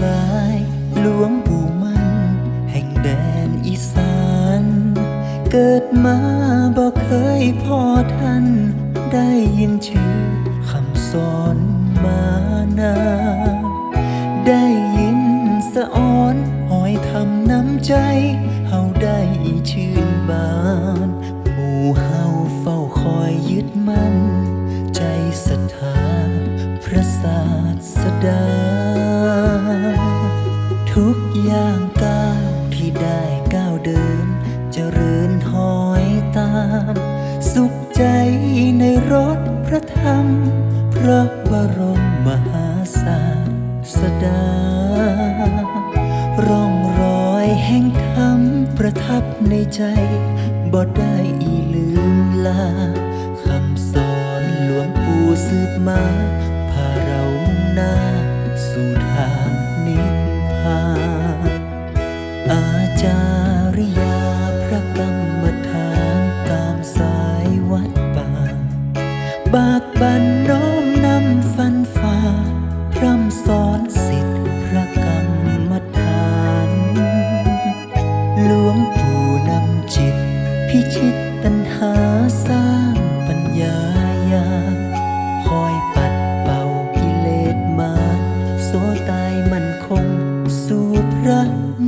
หลายหลวงปู่มัน แห่งแดนอีสาน เกิดมาบอกเคยพอท่าน ได้ยินชื่อคำสอนมานาได้ยินสะอ้อนหอยทำน้ำใจเฮาได้ชื่นบาน ทุกอย่างก้าวที่ได้ก้าวเดินจเจริญหอยตาม สุขใจในรถพระธรรม พระบรมมหาศาสดา ร่องรอยแห่งธรรมประทับในใจบ่ได้อีลืมลา คำสอนหลวงปู่สืบมา พิชิตตัณหาสร้างปัญญาญาณคอยปัดเป่ากิเลสมารโสตายมันคง สู่พระ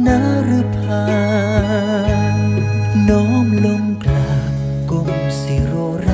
นรพานน้อมลงกราบก้มสิโรรา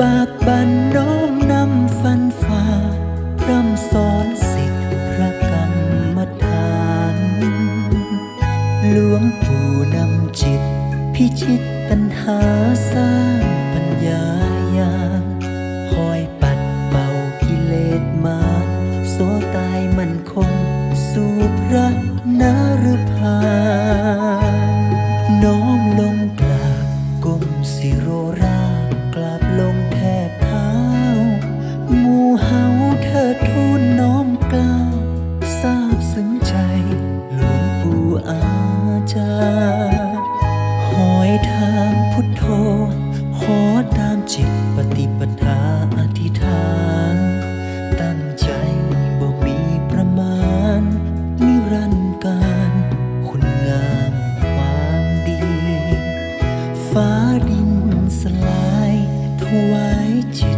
บากบันน้อมนำฟันฝ่าพร่ำสอนสิทธิพระกรรมฐานหลวงปู่นำจิต พิชิตตัณหาสร้างปัญญาญาณคอยปัดเป่ากิเลสมาโสตายมันคง สู่พระนรพา ฟ้าดินสลายถวายจิต